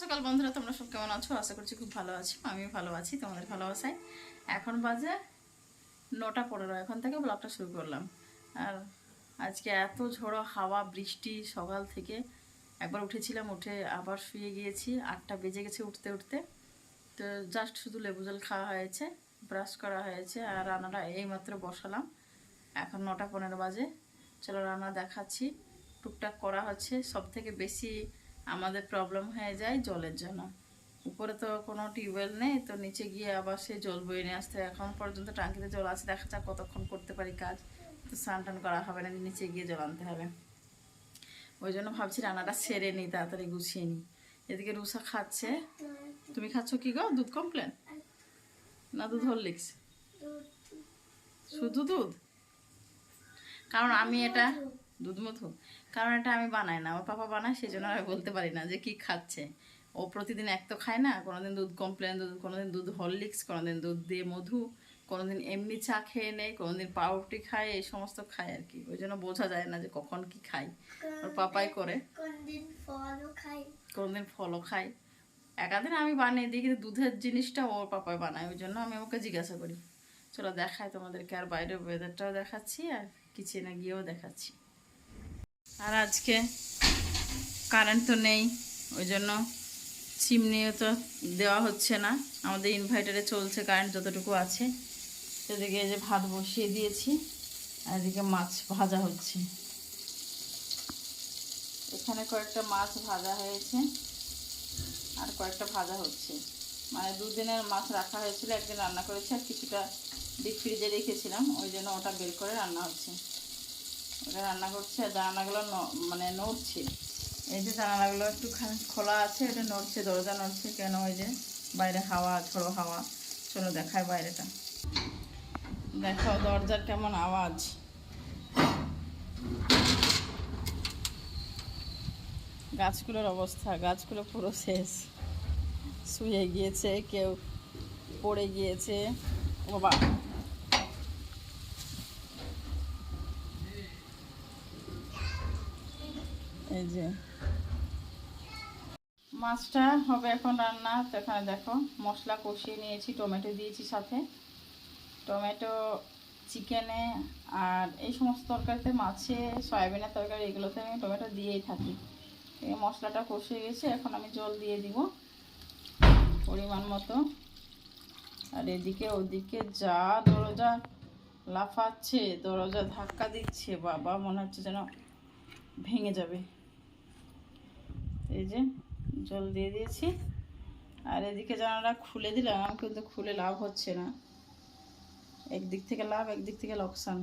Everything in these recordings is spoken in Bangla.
সকাল বন্ধুরা, তোমরা সব কেমন আছো? আশা করছি খুব ভালো আছো। আমিও ভালো আছি, তোমাদের ভালোবাসায়। এখন বাজে নটা পনেরো, এখন থেকে ব্লগটা শুরু করলাম। আর আজকে এত ঝোড়ো হাওয়া, বৃষ্টি সকাল থেকে। একবার উঠেছিলাম, উঠে আবার শুয়ে গিয়েছি। আটটা বেজে গেছে উঠতে উঠতে। তো জাস্ট শুধু লেবু জল খাওয়া হয়েছে ব্রাশ করা হয়েছে আর রান্নাটা এইমাত্র বসালাম। এখন নটা পনেরো বাজে। চলো রান্না দেখাচ্ছি। টুকটাক করা হচ্ছে। সব থেকে বেশি আমাদের প্রবলেম হয়ে যায় জলের জন্য। উপরে তো কোনো টিউবওয়েল নেই তো নিচে গিয়ে আবার সেই জল বয়ে নিয়ে আসতে। এখন পর্যন্ত টাঙ্কিতে জল আছে দেখা যাক কতক্ষণ করতে পারি কাজ। তো স্নান টান করা হবে না নিচে গিয়ে জল আনতে হবে। ওই জন্য ভাবছি রান্নাটা সেরে নিই তাড়াতাড়ি গুছিয়ে নিই। এদিকে রুষা খাচ্ছে। তুমি খাচ্ছ কি গো? দুধ কমপ্লেন? না দুধ হরলিক্স শুধু দুধ? কারণ আমি এটা দুধ মধু? কারণ এটা আমি বানাই না আমার পাপা বানায় সেই জন্য আমি বলতে পারি না যে কি খাচ্ছে। ও প্রতিদিন এক তো খায় না কোনোদিন দুধ কমপ্লেন দুধ কোনোদিন দুধ হরলিক্স কোনোদিন দুধ দিয়ে মধু কোনোদিন এমনি চা খেয়ে নেয় কোনোদিন পাউরুটি খায় এই সমস্ত খায় আর কি। ওই জন্য বোঝা যায় না যে কখন কি খাই ওর পাপাই করে। কোনদিন ফলও খাই কোনোদিন ফলও খাই একাদিন আমি বানিয়ে দিই কিন্তু দুধের জিনিসটা ওর পাপাই বানায় ওই জন্য আমি ওকে জিজ্ঞাসা করি। চলো দেখায় তোমাদেরকে আর বাইরের ওয়েদারটাও দেখাচ্ছি আর কিচেনে গিয়েও দেখাচ্ছি। আর আজকে কারেন্ট তো নেই, ওই জন্য চিমনিও তো দেওয়া হচ্ছে না। আমাদের ইনভার্টারে চলছে কারেন্ট যতটুকু আছে। সেদিকে যে ভাত বসিয়ে দিয়েছি, আর এদিকে মাছ ভাজা হচ্ছে। এখানে কয়েকটা মাছ ভাজা হয়েছে, আর কয়েকটা ভাজা হচ্ছে। মানে দুদিনের মাছ রাখা হয়েছিল, একদিন রান্না করেছি, আর কিছুটা ডিপ ফ্রিজে রেখেছিলাম, ওই জন্য ওটা বের করে রান্না হচ্ছে। ওটা রান্না করছে জানালাগুলো মানে নড়ছে। এই যে জানালাগুলো একটুখানি খোলা আছে, এটা নড়ছে, দরজা নড়ছে, কেন ওই যে বাইরে হাওয়া, ঝোড়ো হাওয়া? চলো দেখায় বাইরেটা। দেখো দরজার কেমন আওয়াজ। গাছগুলোর অবস্থা, গাছগুলো পুরো শেষ। শুয়ে গিয়েছে, কেউ পড়ে গিয়েছে। বাবা। এই যে। মাছটা হবে এখন রান্না, তো এখানে দেখো মশলা কষিয়ে নিয়েছি, টমেটো দিয়েছি সাথে। টমেটো, চিকেনে আর এই সমস্ত তরকারিতে মাছে, সয়াবিনের তরকারি, এগুলোতে আমি টমেটো দিয়েই থাকি। এই মশলাটা কষে গেছে, এখন আমি জল দিয়ে দিব পরিমাণ মতো। আর এদিকে ওদিকে যা দরজা লাফাচ্ছে, দরজা ধাক্কা দিচ্ছে, বাবা, মনে হচ্ছে যেন ভেঙে যাবে। এই যে জল দিয়ে দিয়েছি। আর এদিকে জানালা খুলে দিলাম কিন্তু খুলে লাভ হচ্ছে না। একদিক থেকে লাভ, একদিক থেকে লোকসান।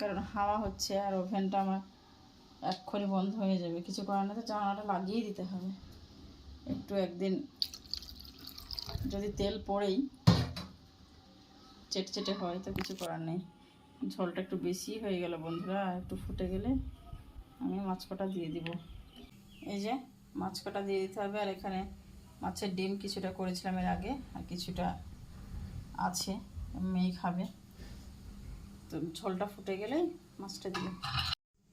কারণ হাওয়া হচ্ছে আর ওভেনটা আমার এক্ষুনি বন্ধ হয়ে যাবে। কিছু করার না তো জানালাটা লাগিয়ে দিতে হবে। একটু একদিন যদি তেল পড়েই চেটে চেটে হয় তো কিছু করার নেই। ঝোলটা একটু বেশি হয়ে গেল বন্ধুরা একটু ফুটে গেলে আমি মাছ কটা দিয়ে দিব। এই যে মাছ কটা দিয়ে দিতে হবে, আর এখানে মাছের ডিম কিছুটা করেছিলাম এর আগে, আর কিছুটা আছে, মেয়ে খাবে। তো ঝোলটা ফুটে গেলেই মাছটা দিবে।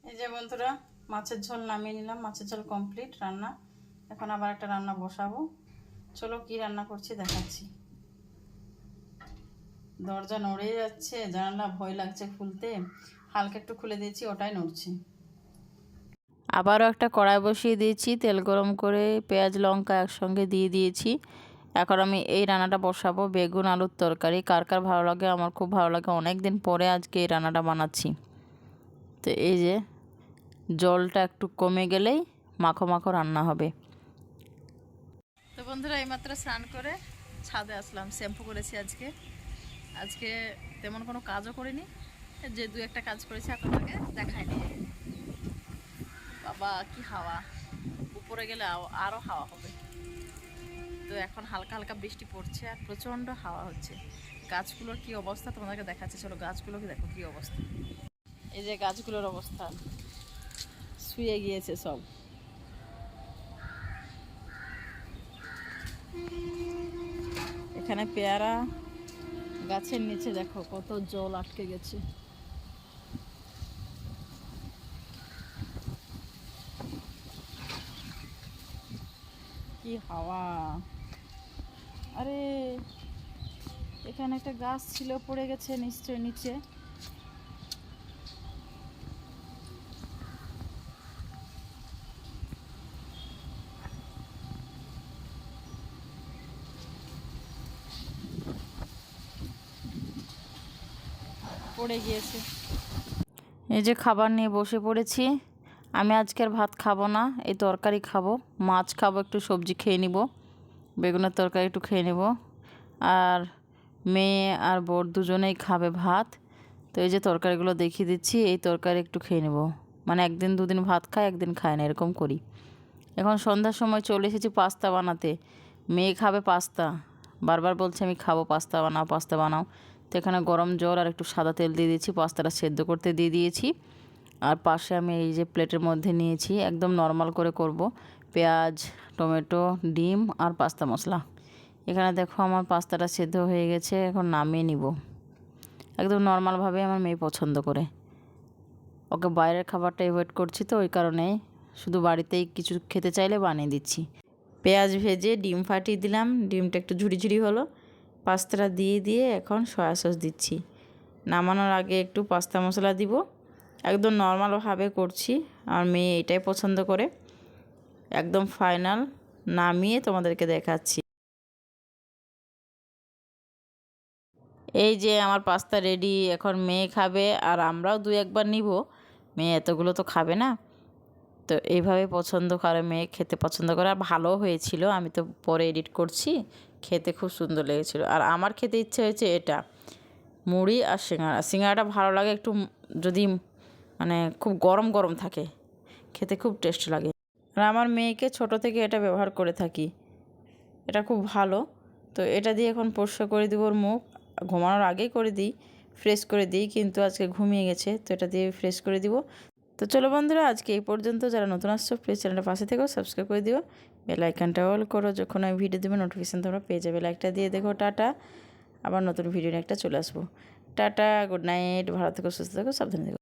এই যে বন্ধুরা, মাছের ঝোল নামিয়ে নিলাম, মাছের ঝোল কমপ্লিট, রান্না। এখন আবার একটা রান্না বসাবো। চলো কি রান্না করছি দেখাচ্ছি। দরজা নড়ে যাচ্ছে, জানালা ভয় লাগছে খুলতে। হালকা একটু খুলে দিয়েছি, ওটাই নড়ছে। আবারও একটা কড়াই বসিয়ে দিয়েছি, তেল গরম করে পেঁয়াজ, লঙ্কা একসঙ্গে দিয়ে দিয়েছি। এখন আমি এই রান্নাটা বসাবো, বেগুন, আলুর তরকারি। কার কার ভালো লাগে? আমার খুব ভালো লাগে। অনেক দিন পরে আজকে এই রান্নাটা বানাচ্ছি। তো এই যে, জলটা একটু কমে গেলেই মাখো মাখো রান্না হবে। তো বন্ধুরা, এইমাত্র স্নান করে ছাদে আসলাম, শ্যাম্পু করেছি আজকে। আজকে তেমন কোনো কাজও করিনি, যে দু একটা কাজ করেছি আপনাদেরকে দেখায়নি বাবা কি হাওয়া উপরে গেলে আও- আরও হাওয়া হবে। তো এখন হালকা হালকা বৃষ্টি পড়ছে আর প্রচণ্ড হাওয়া হচ্ছে। গাছগুলোর কি অবস্থা তোমাদেরকে দেখাচ্ছে। চলো গাছগুলোকে দেখো কি অবস্থা। এই যে গাছগুলোর অবস্থা। শুয়ে গিয়েছে সব। এখানে পেয়ারা গাছের নিচে দেখো কত জল আটকে গেছে। কি হাওয়া? আরে, এখানে একটা গাছ ছিল, পড়ে গেছে নিশ্চয় নিচে। পড়ে গিয়েছে। এই যে খাবার নিয়ে বসে পড়েছি। আমি আজকের ভাত খাব না, এই তরকারি খাব। মাছ খাব, একটু সবজি খেয়ে নিব। বেগুনের তরকারি একটু খেয়ে নেব। আর মেয়ে আর বোর দুজনেই খাবে ভাত। তো এই যে তরকারিগুলো দেখিয়ে দিচ্ছি, এই তরকারি একটু খেয়ে নেব। মানে একদিন দুদিন ভাত খায়, একদিন খায় না, এরকম করি। এখন সন্ধ্যার সময় চলে এসেছি পাস্তা বানাতে। মেয়ে খাবে পাস্তা। বারবার বলছে আমি খাব পাস্তা বানাও পাস্তা বানাও। তো এখানে গরম জল আর একটু সাদা তেল দিয়ে দিয়েছি, পাস্তাটা সেদ্ধ করতে দিয়ে দিয়েছি। আর পাশে আমি এই যে প্লেটের মধ্যে নিয়েছি, একদম নর্মাল করে করব। পেঁয়াজ, টমেটো, ডিম আর পাস্তা মশলা। এখানে দেখো আমার পাস্তাটা সেদ্ধ হয়ে গেছে, এখন নামিয়ে নিব। একদম নর্মালভাবে আমার মেয়ে পছন্দ করে। ওকে বাইরের খাবারটা অ্যাভয়েড করছি তো, ওই কারণে শুধু বাড়িতেই কিছু খেতে চাইলে বানিয়ে দিচ্ছি। পেঁয়াজ ভেজে ডিম ফাটিয়ে দিলাম, ডিমটা একটু ঝুড়ি ঝুড়ি হলো। পাস্তাটা দিয়ে দিয়ে এখন সয়া সস দিচ্ছি। নামানোর আগে একটু পাস্তা মশলা দিব। একদম নর্মালভাবে করছি। আর মেয়ে এটাই পছন্দ করে। একদম ফাইনাল নামিয়ে তোমাদেরকে দেখাচ্ছি। এই যে আমার পাস্তা রেডি এখন মেয়ে খাবে আর আমরাও দু একবার নিব। মেয়ে এতগুলো তো খাবে না। তো এইভাবে পছন্দ করে, মেয়ে খেতে পছন্দ করে। আর ভালো হয়েছিল, আমি তো পরে এডিট করছি। খেতে খুব সুন্দর লেগেছিল। আর আমার খেতে ইচ্ছে হয়েছে এটা, মুড়ি আর সিঙ্গাড়া সিঙ্গাড়াটা ভালো লাগে একটু, যদি মানে খুব গরম গরম থাকে। খেতে খুব টেস্ট লাগে। আর আমার মেয়েকে ছোট থেকে এটা ব্যবহার করে থাকি। এটা খুব ভালো। তো এটা দিয়ে এখন পরিষ্কার করে দিব ওর মুখ। ঘুমানোর আগেই করে দিই, ফ্রেশ করে দিই, কিন্তু আজকে ঘুমিয়ে গেছে, তো এটা দিয়ে ফ্রেশ করে দিব। তো চলো বন্ধুরা, আজকে এই পর্যন্ত। যারা নতুন আসছো প্লিজ চ্যানেলটা পাশে থেকেও সাবস্ক্রাইব করে দিও। বেল আইকনটা অল করো। যখন আমি ভিডিও দেবো নোটিফিকেশান তোমরা পেয়ে যাবে। লাইকটা দিয়ে দেখো, টাটা। আবার নতুন ভিডিও নিয়ে একটা চলে আসব। টাটা গুড নাইট ভালো থেকো, সুস্থ থেকো, সাবধানে থেকো।